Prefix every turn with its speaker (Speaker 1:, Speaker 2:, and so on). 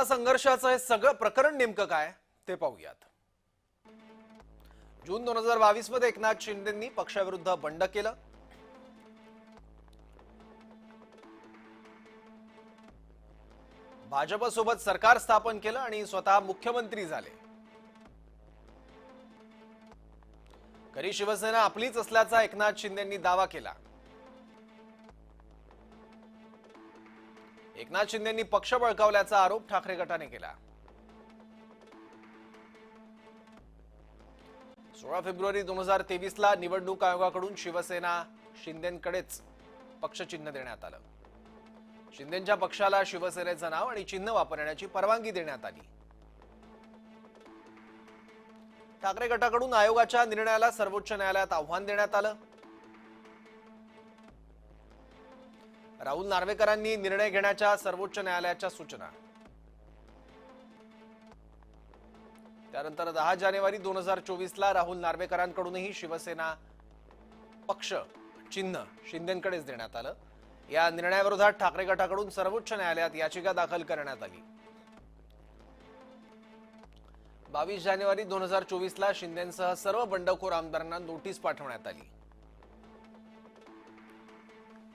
Speaker 1: सत्ता संघर्षाचं हे सगळं प्रकरण नेमकं काय ते पाहूयात. जून दोन हजार बावीसमध्ये एकनाथ शिंदेंनी पक्षाविरुद्ध बंड केलं. भाजपसोबत सरकार स्थापन केलं आणि स्वतः मुख्यमंत्री झाले. खरी शिवसेना आपलीच असल्याचा एकनाथ शिंदेंनी दावा केला. एकनाथ शिंदेंनी पक्ष बळकावल्याचा आरोप ठाकरे गटाने केला. सोळा फेब्रुवारी दोन हजार तेवीस ला निवडणूक आयोगाकडून शिवसेना शिंदेकडेच पक्षचिन्ह देण्यात आलं. शिंदेच्या पक्षाला शिवसेनेचं नाव आणि चिन्ह वापरण्याची परवानगी देण्यात आली. ठाकरे गटाकडून आयोगाच्या निर्णयाला सर्वोच्च न्यायालयात आव्हान देण्यात आलं. राहुल नार्वेकरांनी निर्णय घेण्याच्या सर्वोच्च न्यायालयाच्या सूचना. त्यानंतर दहा जानेवारी दोन हजार चोवीसला राहुल नार्वेकरांकडूनही शिवसेना पक्ष चिन्ह शिंदेकडेच देण्यात आलं. या निर्णयाविरोधात ठाकरे गटाकडून सर्वोच्च न्यायालयात याचिका दाखल करण्यात आली. बावीस जानेवारी दोन हजार चोवीसला शिंदेसह सर्व बंडखोर आमदारांना नोटीस पाठवण्यात आली.